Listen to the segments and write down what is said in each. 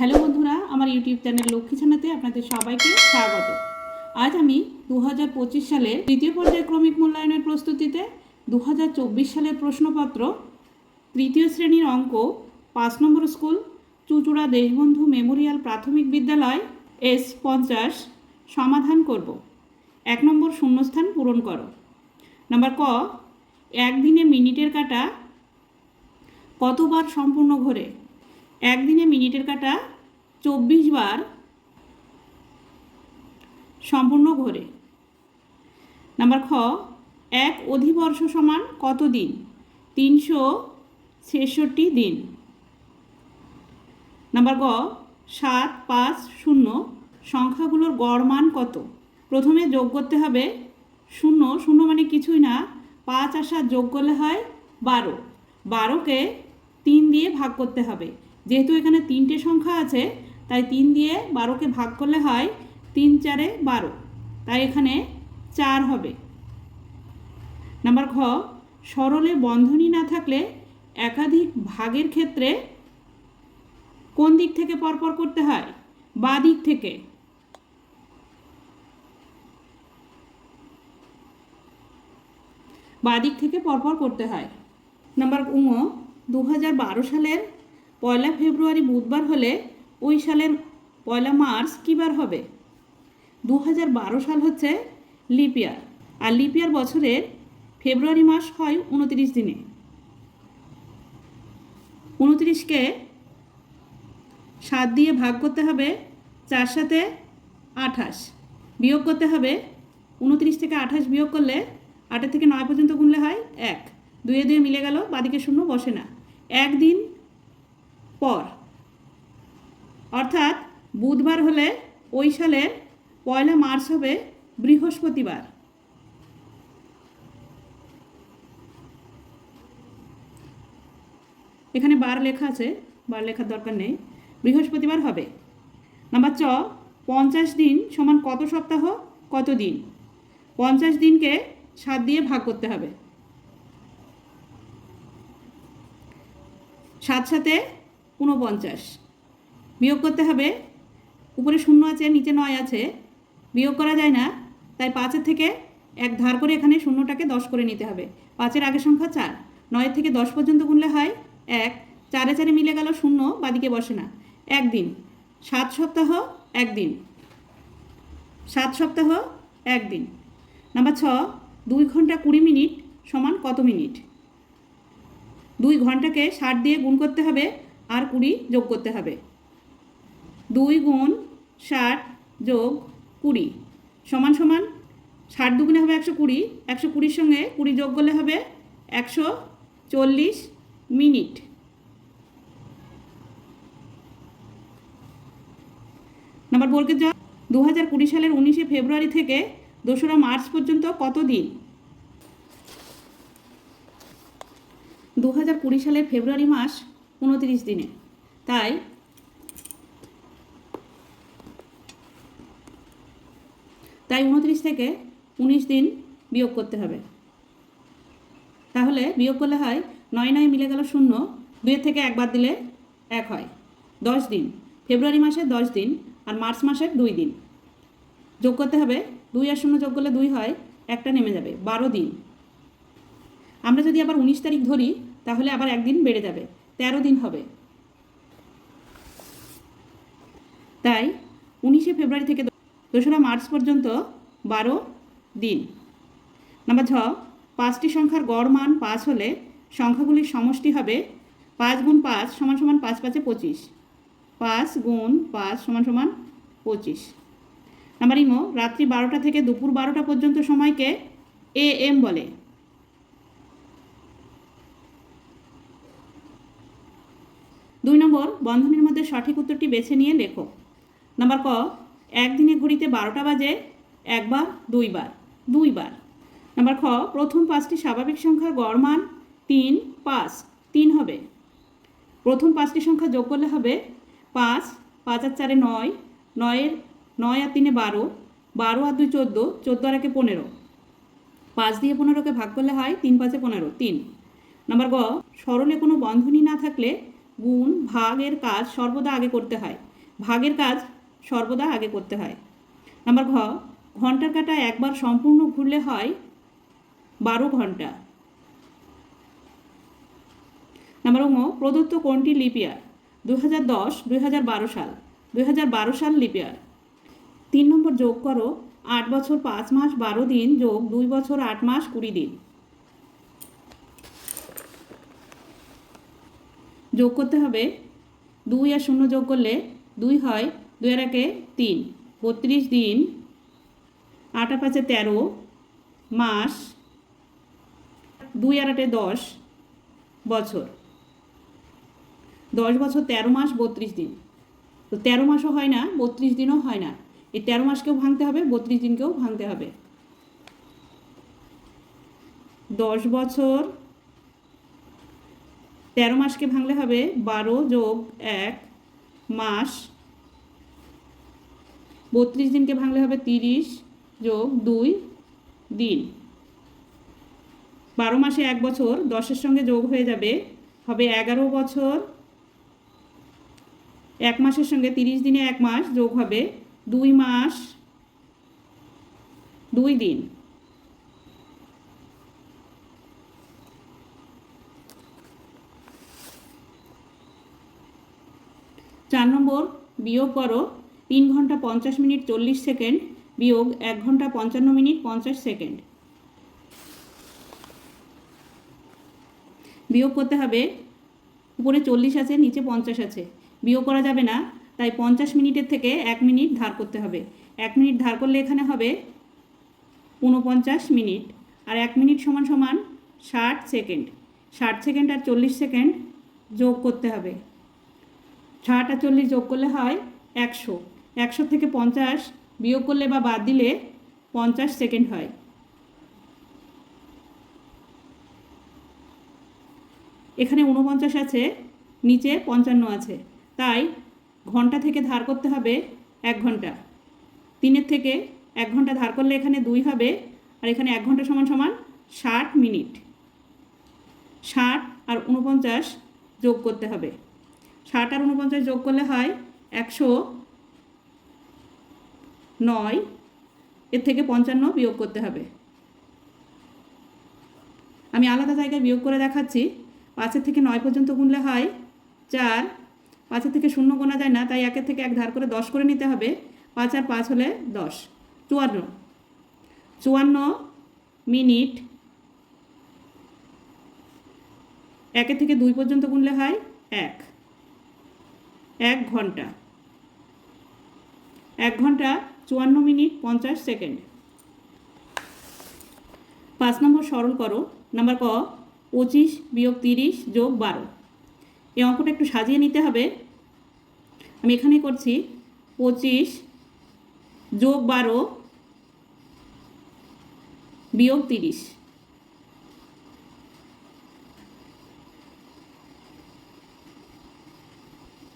Hello বন্ধুরা, আমার YouTube channel Lakshmi ছানাতে আপনাদের সবাইকে স্বাগত। আজ আমি দু পঁচিশ সালের তৃতীয় পর্যায় ক্রমিক মূল্যায়নের প্রস্তুতিতে দু হাজার চব্বিশ সালের প্রশ্নপত্র, তৃতীয় শ্রেণির অঙ্ক, পাঁচ number school, Chuchura Deshbandhu memorial প্রাথমিক বিদ্যালয়, এস পঞ্চাশ সমাধান করব। এক নম্বর শূন্যস্থান পূরণ করো। নাম্বার ক, একদিনে মিনিটের কাটা কতবার সম্পূর্ণ ঘোরে? একদিনে মিনিটের কাটা চব্বিশ বার সম্পূর্ণ ঘোরে। নাম্বার খ, এক অধিবর্ষ সমান কত দিন? তিনশো ছেষট্টি দিন। নাম্বার গ, সাত পাঁচ শূন্য সংখ্যাগুলোর গড় মান কত? প্রথমে যোগ করতে হবে শূন্য। শূন্য মানে কিছুই না। পাঁচ আর সাত যোগ করলে হয় বারো। বারোকে তিন দিয়ে ভাগ করতে হবে। যেহেতু এখানে তিনটে সংখ্যা আছে তাই তিন দিয়ে বারোকে ভাগ করলে হয় তিন চারে বারো। তাই এখানে চার হবে। নাম্বার খ সরলে বন্ধনী না থাকলে একাধিক ভাগের ক্ষেত্রে কোন দিক থেকে পরপর করতে হয়? বা দিক থেকে। বা দিক থেকে পরপর করতে হয়। নাম্বার উম দু সালের পয়লা ফেব্রুয়ারি বুধবার হলে ওই সালের পয়লা মার্চ কী বার হবে? দু হাজার বারো সাল হচ্ছে লিপ ইয়ার, আর লিপিয়ার বছরের ফেব্রুয়ারি মাস হয় উনত্রিশ দিনে। উনত্রিশকে সাত দিয়ে ভাগ করতে হবে চার সাথে আঠাশ, বিয়োগ করতে হবে উনত্রিশ থেকে আঠাশ বিয়োগ করলে আটের থেকে নয় পর্যন্ত গুনলে হয় এক। দুয়ে দুয়ে মিলে গেল, বাদিকে শূন্য বসে না। একদিন পর অর্থাৎ বুধবার হলে ওই সালের পয়লা মার্চ হবে বৃহস্পতিবার। এখানে বার লেখা আছে, বার লেখার দরকার নেই। বৃহস্পতিবার হবে। নাম্বার চ, পঞ্চাশ দিন সমান কত সপ্তাহ? কত দিন? পঞ্চাশ দিনকে সাত দিয়ে ভাগ করতে হবে। সাত সাথে ঊনপঞ্চাশ। বিয়োগ করতে হবে। উপরে শূন্য আছে, নিচে নয় আছে। বিয়োগ করা যায় না। তাই পাঁচের থেকে এক ধার করে এখানে শূন্যটাকে দশ করে নিতে হবে। পাঁচের আগের সংখ্যা চার। নয়ের থেকে দশ পর্যন্ত গুনলে হয় এক। চারে চারে মিলে গেল শূন্য, বাদিকে বসে না। একদিন। সাত সপ্তাহ, একদিন। সাত সপ্তাহ, একদিন। নাম্বার ছ, দুই ঘণ্টা কুড়ি মিনিট সমান কত মিনিট? দুই ঘন্টাকে ষাট দিয়ে গুণ করতে হবে আর কুড়ি যোগ করতে হবে। দুই গুণ ষাট যোগ কুড়ি। সমান সমান ষাট দুগুণে হবে একশো কুড়ি। একশো কুড়ির সঙ্গে কুড়ি যোগ করলে হবে একশো চল্লিশ মিনিট। নাম্বার বর্গের জব দু হাজার কুড়ি সালের উনিশে ফেব্রুয়ারি থেকে দোসরা মার্চ পর্যন্ত কত দিন? দু হাজার কুড়ি সালের ফেব্রুয়ারি মাস উনত্রিশ দিনে। তাই তাই উনত্রিশ থেকে উনিশ দিন বিয়োগ করতে হবে। তাহলে বিয়োগ করলে হয় নয় নয় মিলে গেল শূন্য দুইয়ের থেকে একবার দিলে এক হয়। দশ দিন, ফেব্রুয়ারি মাসে দশ দিন আর মার্চ মাসের দুই দিন। যোগ করতে হবে, দুই আর শূন্য যোগ করলে দুই হয়, একটা নেমে যাবে, বারো দিন। আমরা যদি আবার উনিশ তারিখ ধরি, তাহলে আবার একদিন বেড়ে যাবে, তেরো দিন হবে। তাই উনিশে ফেব্রুয়ারি থেকে দোসরা মার্চ পর্যন্ত বারো দিন। নাম্বার ছ, পাঁচটি সংখ্যার গড় মান পাঁচ হলে সংখ্যাগুলির সমষ্টি হবে পাঁচ গুণ পাঁচ সমান সমান পাঁচ পাঁচে পঁচিশ। পাঁচ গুণ পাঁচ সমান সমান পঁচিশ। নাম্বার ইমো, রাত্রি বারোটা থেকে দুপুর বারোটা পর্যন্ত সময়কে এ এম বলে। দুই নম্বর, বন্ধনীর মধ্যে সঠিক উত্তরটি বেছে নিয়ে লেখো। নাম্বার ক একদিনে ঘড়িতে বারোটা বাজে, একবার, দুইবার দুইবার। নাম্বার খ, প্রথম পাঁচটি স্বাভাবিক সংখ্যার গড় মান তিন, পাঁচ, তিন হবে। প্রথম পাঁচটি সংখ্যা যোগ করলে হবে পাঁচ পাঁচ আর চারে নয়, নয়ের, নয় আর তিনে বারো বারো আর দুই চোদ্দ চোদ্দ আর একে পনেরো। পাঁচ দিয়ে পনেরোকে ভাগ করলে হয় তিন, পাঁচে পনেরো, তিন। নাম্বার গ সরলে কোনো বন্ধনী না থাকলে গুণ, ভাগের কাজ সর্বদা আগে করতে হয়। ভাগের কাজ সর্বদা আগে করতে হয়। নাম্বার ঘ, ঘণ্টার কাটা একবার সম্পূর্ণ ঘুরলে হয় বারো ঘণ্টা। নাম্বার ও প্রদত্ত কোনটি লিপিয়ার? দু হাজার দশ দুই হাজার বারো সাল দুই হাজার বারো সাল লিপিয়ার। তিন নম্বর যোগ করো, আট বছর পাঁচ মাস বারো দিন যোগ দুই বছর আট মাস কুড়ি দিন। যোগ করতে হবে, দুই আর শূন্য যোগ করলে দুই হয় দুই আর একে তিন। বত্রিশ দিন, আট পাঁচে তেরো মাস, দুই আর আটে দশ বছর। দশ বছর তেরো মাস, বত্রিশ দিন। তো তেরো মাসও হয় না, বত্রিশ দিনও হয় না। এই তেরো মাসকেও ভাঙতে হবে, বত্রিশ দিনকেও ভাঙতে হবে। দশ বছর তেরো মাসকে ভাঙলে হবে বারো যোগ এক মাস বত্রিশ দিনকে ভাঙলে হবে তিরিশ যোগ দুই দিন। বারো মাসে এক বছর, দশের সঙ্গে যোগ হয়ে যাবে, হবে এগারো বছর। এক মাসের সঙ্গে তিরিশ দিনে এক মাস যোগ হবে দুই মাস, দুই দিন। চার নম্বর, বিয়োগ করো। তিন ঘণ্টা পঞ্চাশ মিনিট চল্লিশ সেকেন্ড বিয়োগ এক ঘণ্টা পঞ্চান্ন মিনিট পঞ্চাশ সেকেন্ড। বিয়োগ করতে হবে, উপরে চল্লিশ আছে, নিচে পঞ্চাশ আছে। বিয়োগ করা যাবে না, তাই পঞ্চাশ মিনিটের থেকে এক মিনিট ধার করতে হবে। এক মিনিট ধার করলে এখানে হবে ঊনপঞ্চাশ মিনিট, আর এক মিনিট সমান সমান ষাট সেকেন্ড। ষাট সেকেন্ড আর চল্লিশ সেকেন্ড যোগ করতে হবে। ষাট আর চল্লিশ যোগ করলে হয় একশো। একশো থেকে পঞ্চাশ বিয়োগ করলে বা বাদ দিলে পঞ্চাশ সেকেন্ড হয়। এখানে উনপঞ্চাশ আছে, নিচে পঞ্চান্ন আছে। তাই ঘণ্টা থেকে ধার করতে হবে এক ঘণ্টা। তিনের থেকে এক ঘণ্টা ধার করলে এখানে দুই হবে, আর এখানে এক ঘণ্টা সমান সমান ষাট মিনিট। ষাট আর উনপঞ্চাশ যোগ করতে হবে। ষাট আর উনপঞ্চাশ যোগ করলে হয় একশো নয়, এর থেকে পঞ্চান্ন বিয়োগ করতে হবে। আমি আলাদা জায়গায় বিয়োগ করে দেখাচ্ছি। পাঁচের থেকে নয় পর্যন্ত গুনলে হয় চার। পাঁচের থেকে শূন্য গোনা যায় না, তাই একের থেকে এক ধার করে দশ করে নিতে হবে। পাঁচ আর পাঁচ হলে দশ। চুয়ান্ন। চুয়ান্ন মিনিট একের থেকে দুই পর্যন্ত গুনলে হয় এক। এক ঘণ্টা। এক ঘণ্টা চুয়ান্ন মিনিট পঞ্চাশ সেকেন্ড। পাঁচ নম্বর সরল করো, নাম্বার ক, পঁচিশ বিয়োগ তিরিশ যোগ বারো। এই অঙ্কটা একটু সাজিয়ে নিতে হবে। আমি এখানে করছি, পঁচিশ যোগ বারো বিয়োগ তিরিশ।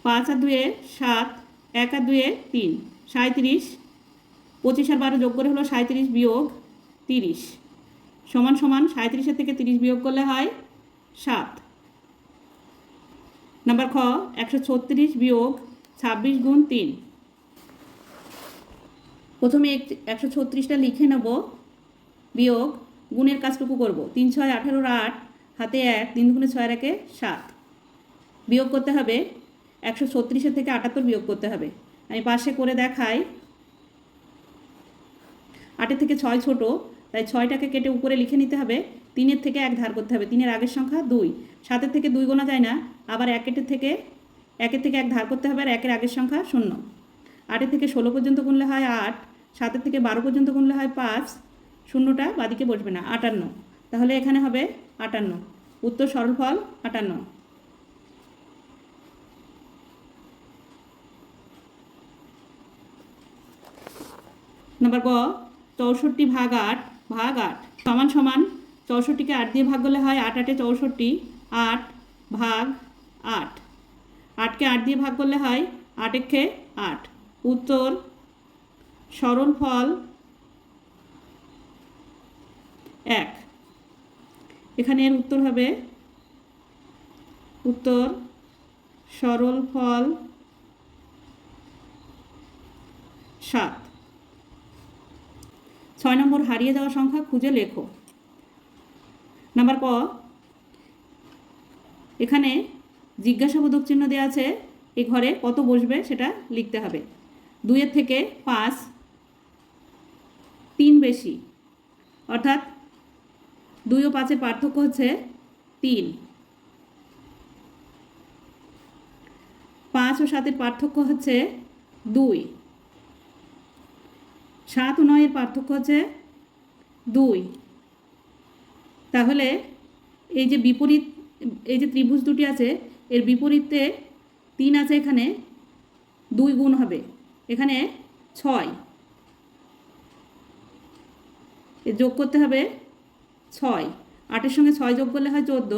পাঁচ আর দুয়ে সাত, এক আর দুয়ে তিন সাঁত্রিশ পঁচিশ আর বারো যোগ করে হলো সাঁত্রিশ বিয়োগ তিরিশ। সমান সমান সাঁত্রিশের থেকে তিরিশ বিয়োগ করলে হয় সাত। নাম্বার খ, একশো ছত্রিশ বিয়োগ ছাব্বিশ গুণ তিন। প্রথমে একশো ছত্রিশটা লিখে নেব। বিয়োগ, গুণের কাজটুকু করব। তিন, ছয়, আঠেরোর আট, হাতে এক, তিন গুণে ছয় একে সাত। বিয়োগ করতে হবে। একশো ছত্রিশের থেকে আটাত্তর বিয়োগ করতে হবে। আমি পাশে করে দেখাই। আটের থেকে ছয় ছোট, তাই ছয়টাকে কেটে উপরে লিখে নিতে হবে। তিনের থেকে এক ধার করতে হবে। তিনের আগের সংখ্যা দুই। সাতের থেকে দুই গোনা যায় না, আবার একের থেকে একের থেকে এক ধার করতে হবে আর একের আগের সংখ্যা শূন্য। আটের থেকে ষোলো পর্যন্ত গুনলে হয় আট, সাতের থেকে বারো পর্যন্ত গুনলে হয় পাঁচ, শূন্যটা বাদিকে বসবে না, আটান্ন। তাহলে এখানে হবে আটান্ন। উত্তর সরল ফল আটান্ন। নম্বর ক চৌষট্টি ভাগ আট ভাগ আট। সমান সমান চৌষট্টিকে আট দিয়ে ভাগ করলে হয় আট আটে চৌষট্টি, আট ভাগ আট। আটকে আট দিয়ে ভাগ করলে হয় আট একে আট। উত্তর সরল ফল এক। এখানে এর উত্তর হবে, উত্তর সরল ফল সাত। ছয় নম্বর, হারিয়ে যাওয়া সংখ্যা খুঁজে লেখো। নাম্বার ক, এখানে জিজ্ঞাসাবোধক চিহ্ন দেওয়া আছে এই ঘরে কত বসবে সেটা লিখতে হবে। দুইয়ের থেকে পাঁচ, তিন বেশি, অর্থাৎ দুই ও পাঁচের পার্থক্য হচ্ছে তিন। পাঁচ ও সাতের পার্থক্য হচ্ছে দুই। সাত ও নয়ের পার্থক্য হচ্ছে দুই। তাহলে এই যে বিপরীত, এই যে ত্রিভুজ দুটি আছে, এর বিপরীতে তিন আছে এখানে, দুই গুণ হবে। এখানে ছয়। যোগ করতে হবে ছয়। আটের সঙ্গে ছয় যোগ করলে হয় চোদ্দ।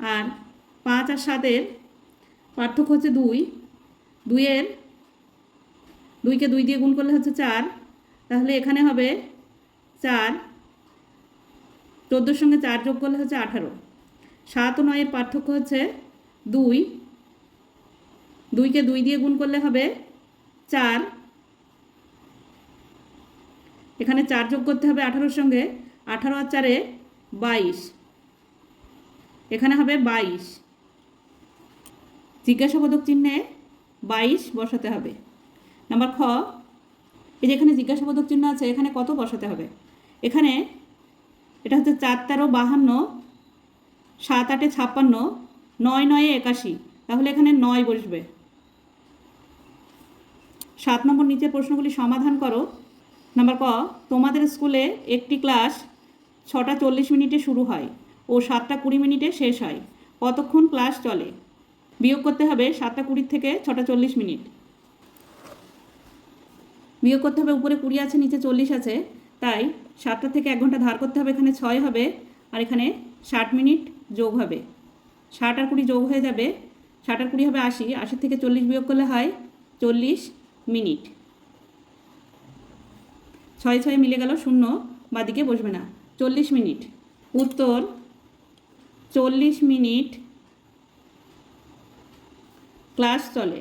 আর পাঁচ আর সাতের পার্থক্য হচ্ছে দুই। দুইয়ের, দুইকে দুই দিয়ে গুণ করলে হচ্ছে চার। তাহলে এখানে হবে চার। চোদ্দোর সঙ্গে চার যোগ করলে হচ্ছে আঠারো। সাত ও নয়ের পার্থক্য হচ্ছে দুই। দুইকে দুই দিয়ে গুণ করলে হবে চার। এখানে চার যোগ করতে হবে আঠারোর সঙ্গে। আঠারো আর চারে বাইশ। এখানে হবে বাইশ। জিজ্ঞাসাবোধক চিহ্নে বাইশ বসাতে হবে। নাম্বার খ এই যে এখানে জিজ্ঞাসাবোধক চিহ্ন আছে, এখানে কত বসাতে হবে? এখানে এটা হচ্ছে চার তেরো বাহান্ন, সাত আটে ছাপ্পান্ন, নয় নয়ে একাশি। তাহলে এখানে নয় বসবে। সাত নম্বর নিচের প্রশ্নগুলি সমাধান করো। নাম্বার ক, তোমাদের স্কুলে একটি ক্লাস ছটা চল্লিশ মিনিটে শুরু হয় ও সাতটা কুড়ি মিনিটে শেষ হয়। কতক্ষণ ক্লাস চলে? বিয়োগ করতে হবে সাতটা কুড়ির থেকে ছটা চল্লিশ মিনিট। বিয়োগ করতে হবে, উপরে কুড়ি আছে, নিচে চল্লিশ আছে। তাই সাতটা থেকে এক ঘণ্টা ধার করতে হবে, এখানে ছয় হবে আর এখানে ষাট মিনিট যোগ হবে। ষাট আর কুড়ি যোগ হয়ে যাবে, ষাট আর কুড়ি হবে আশি আশি থেকে চল্লিশ বিয়োগ করলে হয় চল্লিশ মিনিট। ছয় ছয় মিলে গেল শূন্য, বাদিকে বসবে না, চল্লিশ মিনিট। উত্তর, চল্লিশ মিনিট ক্লাস চলে।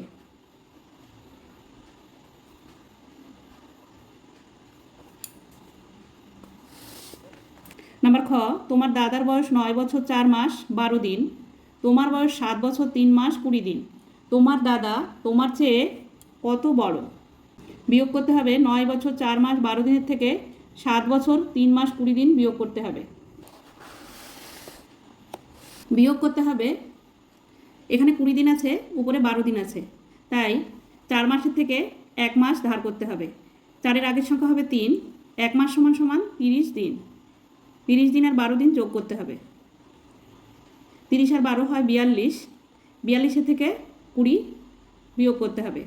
নাম্বার খ, তোমার দাদার বয়স নয় বছর চার মাস, বারো দিন। তোমার বয়স সাত বছর তিন মাস, কুড়ি দিন। তোমার দাদা, তোমার চেয়ে কত বড়? বিয়োগ করতে হবে নয় বছর চার মাস, বারো দিনের থেকে সাত বছর তিন মাস, কুড়ি দিন বিয়োগ করতে হবে। বিয়োগ করতে হবে, এখানে কুড়ি দিন আছে, উপরে বারো দিন আছে। তাই চার মাসের থেকে এক মাস ধার করতে হবে। চারের আগের সংখ্যা হবে তিন, এক মাস সমান সমান তিরিশ দিন। তিরিশ দিন আর বারো দিন যোগ করতে হবে। তিরিশ আর বারো হয় বিয়াল্লিশ। বিয়াল্লিশের থেকে কুড়ি বিয়োগ করতে হবে।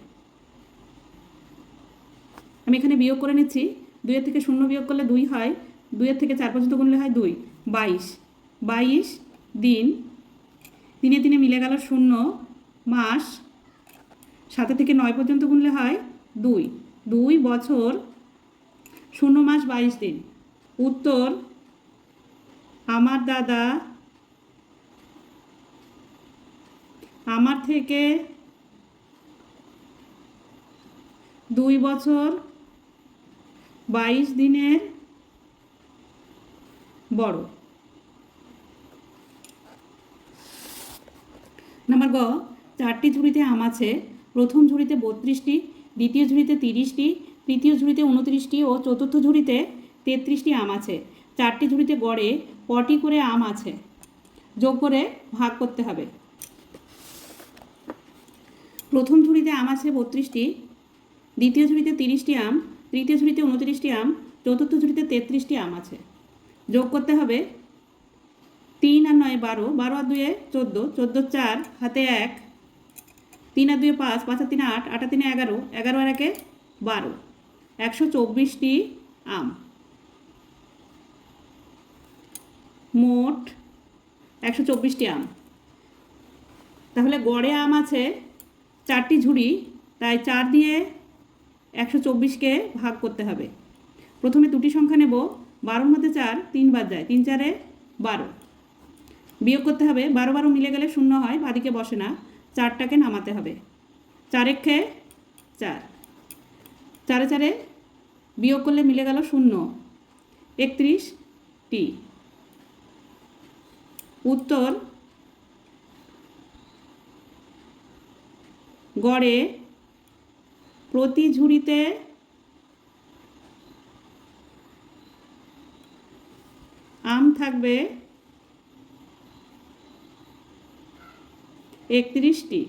আমি এখানে বিয়োগ করে নিচ্ছি। দুইয়ের থেকে শূন্য বিয়োগ করলে দুই হয়। দুইয়ের থেকে চার পর্যন্ত গুনলে হয় দুই। বাইশ। বাইশ দিন। দিনে দিনে মিলে গেল শূন্য মাস। সাথে থেকে নয় পর্যন্ত গুনলে হয় দুই। দুই বছর শূন্য মাস বাইশ দিন। উত্তর আমার দাদা আমার থেকে দুই বছর বাইশ দিনের বড়। নাম্বার গ, চারটি ঝুড়িতে আম আছে। প্রথম ঝুড়িতে বত্রিশটি, দ্বিতীয় ঝুড়িতে তিরিশটি, তৃতীয় ঝুড়িতে উনত্রিশটি ও চতুর্থ ঝুড়িতে তেত্রিশটি আম আছে। চারটি ঝুড়িতে গড়ে কটি করে আম আছে। যোগ করে ভাগ করতে হবে। প্রথম ঝুড়িতে আম আছে বত্রিশটি, দ্বিতীয় ঝুড়িতে তিরিশটি আম, তৃতীয় ঝুড়িতে উনত্রিশটি আম, চতুর্থ ঝুড়িতে তেত্রিশটি আম আছে। যোগ করতে হবে তিন আর নয় বারো বারো আর দুয়ে চোদ্দ চোদ্দ চার, হাতে এক, তিন আর দুয়ে পাঁচ পাঁচ আর তিনে আট আট আর তিনে এগারো এগারো আর একে বারো। একশো চব্বিশটি আম। মোট একশো চব্বিশটি আম। তাহলে গড়ে আম আছে চারটি ঝুড়ি, তাই চার দিয়ে একশো চব্বিশকে ভাগ করতে হবে। প্রথমে দুটি সংখ্যা নেব, বারোর মধ্যে চার তিনবার যায়, তিন চারে বারো। বিয়োগ করতে হবে, বারো বারো মিলে গেলে শূন্য হয়, বাদিকে বসে না, চারটাকে নামাতে হবে। চার একে চার। চারে চারে বিয়োগ করলে মিলে গেল শূন্য। একত্রিশ টি উত্তর গড়ে প্রতি ঝুড়িতে আম থাকবে একত্রিশটি।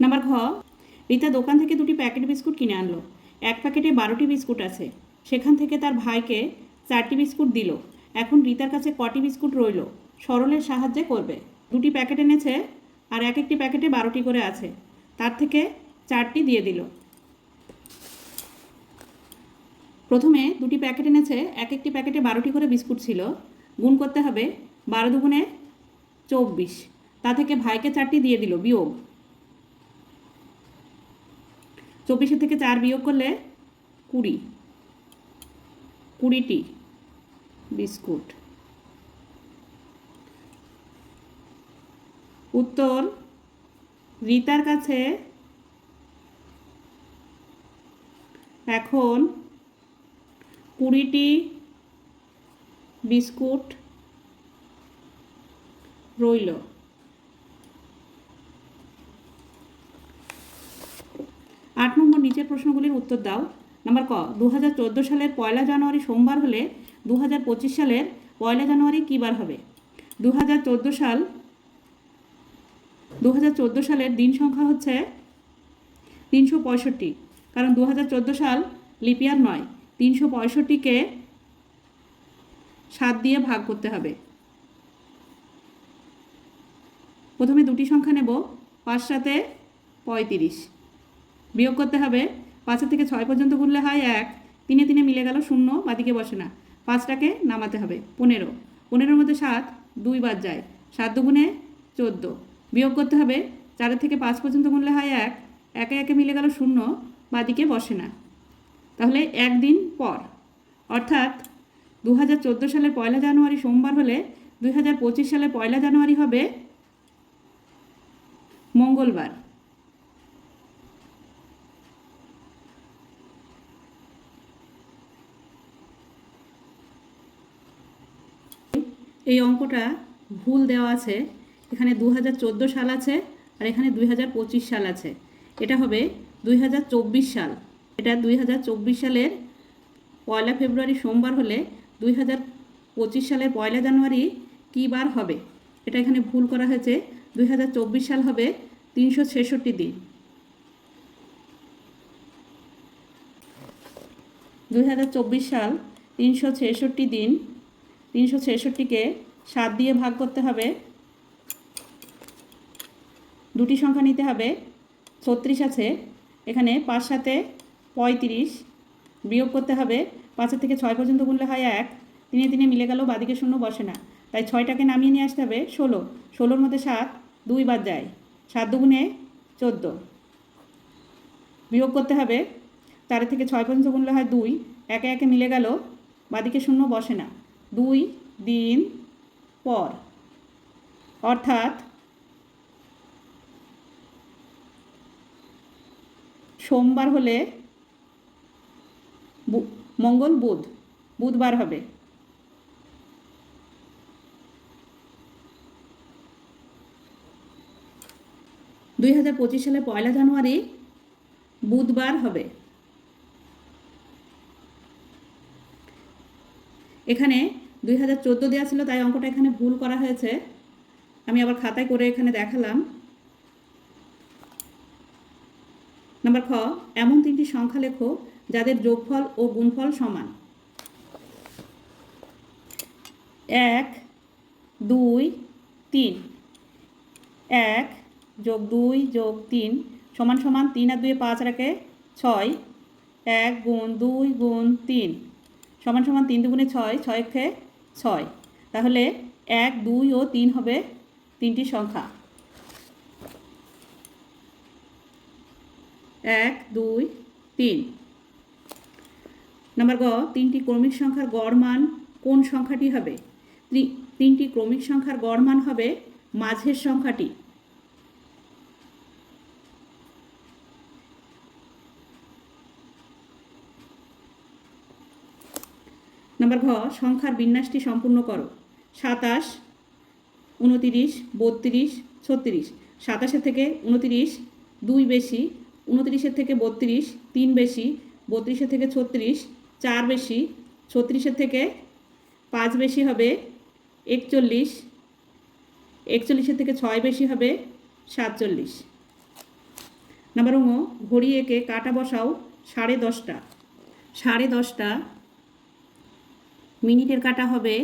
নাম্বার ঘ, রীতা দোকান থেকে দুটি প্যাকেট বিস্কুট কিনে আনলো। এক প্যাকেটে বারোটি বিস্কুট আছে। সেখান থেকে তার ভাইকে চারটি বিস্কুট দিল। এখন রিতার কাছে কটি বিস্কুট রইল? সরলের সাহায্যে করবে। দুটি প্যাকেট এনেছে আর এক একটি প্যাকেটে বারোটি করে আছে। তার থেকে চারটি দিয়ে দিল। প্রথমে দুটি প্যাকেট এনেছে, এক একটি প্যাকেটে বারোটি করে বিস্কুট ছিল। গুণ করতে হবে বারো দুগুণে চব্বিশ। তা থেকে ভাইকে চারটি দিয়ে দিল, বিয়োগ। চব্বিশের থেকে চার বিয়োগ করলে কুড়ি। কুড়িটি। বিস্কুট। উত্তর, রিতার কাছে। এখন কুড়িটি বিস্কুট রইল। আট নম্বর নিচের প্রশ্নগুলির উত্তর দাও। নাম্বার ক দু হাজার চোদ্দ সালের পয়লা জানুয়ারি সোমবার হলে দু হাজার পঁচিশ সালের পয়লা জানুয়ারি কী বার হবে? দু হাজার চোদ্দ সাল দু হাজার চোদ্দ সালের দিন সংখ্যা হচ্ছে তিনশো পঁয়ষট্টি। কারণ দু হাজার চোদ্দ সাল লিপিয়ার নয়, তিনশো পঁয়ষট্টিকে সাত দিয়ে ভাগ করতে হবে। প্রথমে দুটি সংখ্যা নেব, পাঁচ সাথে পঁয়ত্রিশ। বিয়োগ করতে হবে, পাঁচের থেকে ছয় পর্যন্ত গুনলে হয় এক, তিনে তিনে মিলে গেল শূন্য, বাদিকে বসে না। পাঁচটাকে নামাতে হবে, পনেরো। পনেরোর মধ্যে সাত, দুই বাদ যায়। সাত দুগুণে চোদ্দ। বিয়োগ করতে হবে, চারের থেকে পাঁচ পর্যন্ত গুনলে হয় এক। একে একে মিলে গেল শূন্য, বাদিকে বসে না। তাহলে একদিন পর। অর্থাৎ দু হাজার চোদ্দ সালের পয়লা জানুয়ারি সোমবার হলে দুই হাজার পঁচিশ সালের পয়লা জানুয়ারি হবে মঙ্গলবার। এই অঙ্কটা ভুল দেওয়া আছে। এখানে দু হাজার চোদ্দ সাল আছে আর এখানে দুই হাজার পঁচিশ সাল আছে। এটা হবে দুই হাজার চব্বিশ সাল। এটা দুই হাজার চব্বিশ সালের পয়লা ফেব্রুয়ারি সোমবার হলে দুই হাজার পঁচিশ সালের পয়লা জানুয়ারি কী বার হবে? এটা এখানে ভুল করা হয়েছে। দুই হাজার চব্বিশ সাল হবে তিনশো ছেষট্টি দিন। দুই হাজার চব্বিশ সাল তিনশো ছেষট্টি দিন। তিনশো ছেষট্টিকে সাত দিয়ে ভাগ করতে হবে। দুটি সংখ্যা নিতে হবে। ছত্রিশ আছে। এখানে পাঁচ সাথে পঁয়ত্রিশ বিয়োগ করতে হবে। পাঁচের থেকে ছয় পর্যন্ত গুনলে হয় এক। তিনে তিনে মিলে গেল, বাদিকে শূন্য বসে না। তাই ছয়টাকে নামিয়ে নিয়ে আসতে হবে ষোলো। ষোলোর মধ্যে সাত, দুই বাদ যায়। সাত দুগুণে চোদ্দ। বিয়োগ করতে হবে। চারের থেকে ছয় পর্যন্ত গুনলে হয় দুই। একে একে মিলে গেল, বাদিকে শূন্য বসে না। দুই দিন পর। অর্থাৎ সোমবার হলে মঙ্গল বুধ, বুধবার হবে। দুই হাজার পঁচিশ সালে পয়লা জানুয়ারি বুধবার হবে। এখানে দুই হাজার চোদ্দ দেওয়া ছিল, তাই অঙ্কটা এখানে ভুল করা হয়েছে। আমি আবার খাতায় করে এখানে দেখালাম। নাম্বার খ, এমন তিনটি সংখ্যা লেখো যাদের যোগফল ও গুণফল সমান। এক, দুই, তিন। এক যোগ দুই যোগ তিন সমান সমান তিন আর দুয়ে পাঁচ রাখে ছয়। এক গুণ দুই গুণ তিন। সমান সমান তিন দুগুণে ছয় ছয় খে ছয়। তাহলে এক, দুই ও তিন হবে তিনটি সংখ্যা। এক, দুই, তিন। নাম্বার গ, তিনটি ক্রমিক সংখ্যার গড় মান কোন সংখ্যাটি হবে? তিনটি ক্রমিক সংখ্যার গড় মান হবে মাঝের সংখ্যাটি। নাম্বার ঘ, সংখ্যার বিন্যাসটি সম্পূর্ণ করো। সাতাশ, উনতিরিশ, বত্রিশ, ছত্রিশ। সাতাশের থেকে উনতিরিশ, দুই বেশি। উনতিরিশের থেকে বত্রিশ, তিন বেশি। বত্রিশের থেকে ছত্রিশ, চার বেশি। ছত্রিশের থেকে পাঁচ বেশি হবে একচল্লিশ। একচল্লিশের থেকে ছয় বেশি হবে সাতচল্লিশ। নাম্বার ঘড়ি এঁকে কাটা বসাও সাড়ে দশটা। সাড়ে দশটা মিনিটের কাটা হবে,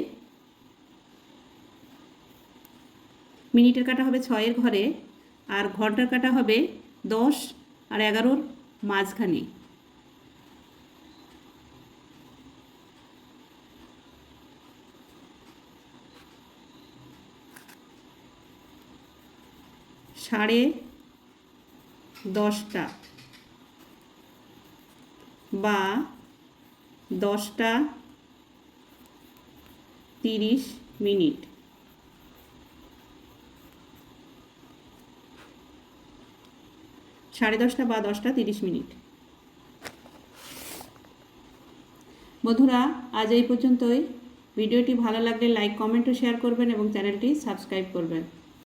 মিনিটের কাটা হবে ছয়ের ঘরে, আর ঘণ্টার কাটা হবে দশ আর এগারোর মাঝখানে। সাড়ে দশটা বা দশটা তিরিশ মিনিট। সাড়ে দশটা বা দশটা তিরিশ মিনিট। বন্ধুরা, আজ এই পর্যন্তই। ভিডিওটি ভালো লাগলে লাইক, কমেন্ট ও শেয়ার করবেন এবং চ্যানেলটি সাবস্ক্রাইব করবেন।